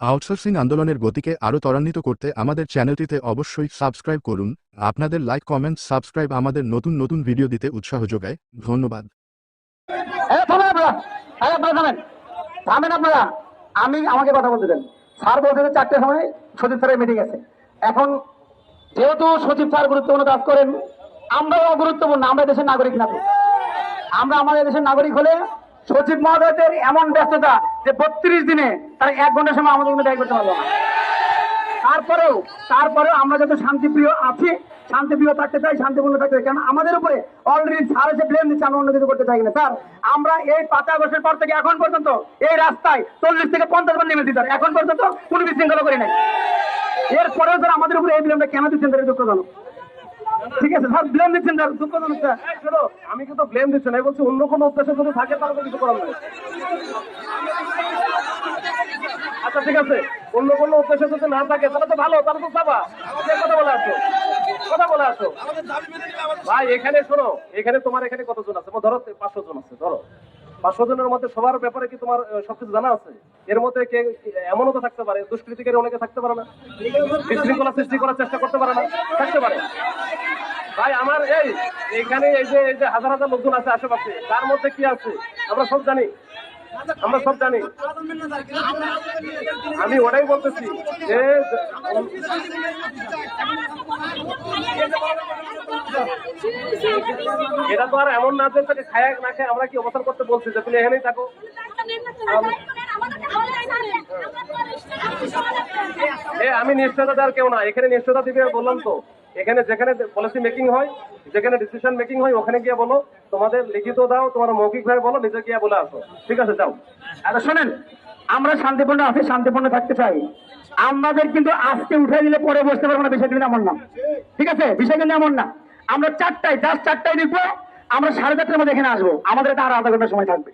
Outsourcing আন্দোলনের গতিকে আরও ত্বরান্বিত করতে আমাদের চ্যানেলটিতে অবশ্যই সাবস্ক্রাইব করুন। আপনাদের লাইক, কমেন্ট, সাবস্ক্রাইব আমাদের নতুন নতুন ভিডিও দিতে উৎসাহ যোগায়। ধন্যবাদ। আপনারা। আমি আমাকে কথা বলতে দেন। স্যার বলতে চারটের সময় সচিব স্যারের মিটিং আছে। এখন যেহেতু সচিব স্যার গুরুত্বপূর্ণ কাজ করেন, আমরাও গুরুত্বপূর্ণ। আমরা দেশের নাগরিক না আমরা আমাদের দেশের নাগরিক হলে সচিব মহোদয়দের এমন ব্যস্ততা যে বত্রিশ দিনে তারা এক ঘণ্টার সময় আমাদের কিন্তু ব্যয় করতে পারব না। তারপরেও তারপরেও আমরা যত শান্তিপ্রিয় আছি, শান্তিপ্রিয় থাকতে চাই, শান্তিপূর্ণ থাকতে চাই কারণ আমাদের উপরে অলরেডি স্যার এসে ব্লেম দিচ্ছে, আমরা অন্য কিছু করতে চাই না। স্যার, আমরা এই পাঁচ আগস্টের পর থেকে এখন পর্যন্ত এই রাস্তায় চল্লিশ থেকে পঞ্চাশ বার নেমেছি, স্যার। এখন পর্যন্ত কোনো বিশৃঙ্খলা করি নাই। এরপরেও, স্যার, আমাদের উপরে এই ব্লেমটা কেন দিচ্ছেন স্যার দুঃখজনক ঠিক আছে স্যার ব্লেম দিচ্ছেন স্যার। দুঃখজনক শোনো, আমি কিন্তু ব্লেম দিচ্ছি না বলছি অন্য কোনো উদ্দেশ্য যদি থাকে তাহলে কিছু করার নাই। আচ্ছা ঠিক আছে অন্য কোনো উদ্দেশ্য যদি না থাকে তাহলে তো ভালো তাহলে তো যাবা কথা বলে আসো কথা বলে আসো। ভাই এখানে শোনো এখানে তোমার এখানে কতজন আছে? ধরো পাঁচশো জন আছে ধরো। পাঁচশো স্বজনের মধ্যে সবার ব্যাপারে কি তোমার সবকিছু জানা আছে? এর মধ্যে কে, এমনও তো থাকতে পারে, দুষ্কৃতিকারী অনেকে থাকতে পারে না, বিশৃঙ্খলা সৃষ্টি করার চেষ্টা করতে পারে না, থাকতে পারে। ভাই, আমার এই, এখানে এই যে এই যে হাজার হাজার লোকজন আছে আশেপাশে, তার মধ্যে কি আছে? আমরা সব জানি। আমরা সব জানি। আমি ওটাই বলতেছি যে, এটা তো আর এমন না যে তাকে খায় না খায়, আমরা কি অবস্থান করতে বলছি? যে তুমি এখানেই থাকো। আমি নিশ্চয়তা দেওয়ার কেউ না। এখানে নিশ্চয়তা দিবে বললাম তো। এখানে যেখানে পলিসি মেকিং হয়, যেখানে ডিসিশন মেকিং হয়, ওখানে গিয়ে বলো, তোমাদের লিখিত দাও, তোমার মৌখিক ভাবে বলো, নিজে গিয়ে বলে আসো। ঠিক আছে, যাও। আচ্ছা শোনেন, আমরা শান্তিপূর্ণ আছি, শান্তিপূর্ণ থাকতে চাই। আমাদের কিন্তু আজকে উঠে দিলে পরে বসতে পারব না বিষয় কিন্তু এমন না। ঠিক আছে? বিষয় কিন্তু এমন না। আমরা চারটায় জাস্ট চারটায় লিখব আমরা সাড়ে চারটার মধ্যে এখানে আসব। আমাদের এটা আরও আধা ঘণ্টা সময় থাকবে।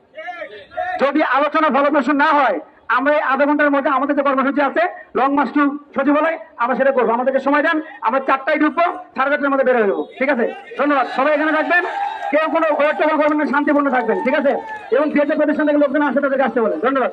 যদি আলোচনা ফলপ্রসূ না হয় আমরা এই আধা ঘণ্টার মধ্যে আমাদের যে কর্মসূচি আছে লং মাস টু সচিবালয়, আমরা সেটা করব। আমাদেরকে সময় দেন, আমরা চারটায় ঢুকবো, সাড়ে চারটার মধ্যে বের হয়ে যাব। ঠিক আছে? ধন্যবাদ। সবাই এখানে থাকবেন। কেউ কোনো ওয়েট্রোল করবেন না, শান্তিপূর্ণ থাকবেন। ঠিক আছে? এবং থিয়েটার প্রতিষ্ঠান থেকে লোকজন আসে তাদেরকে আসতে বলেন। ধন্যবাদ।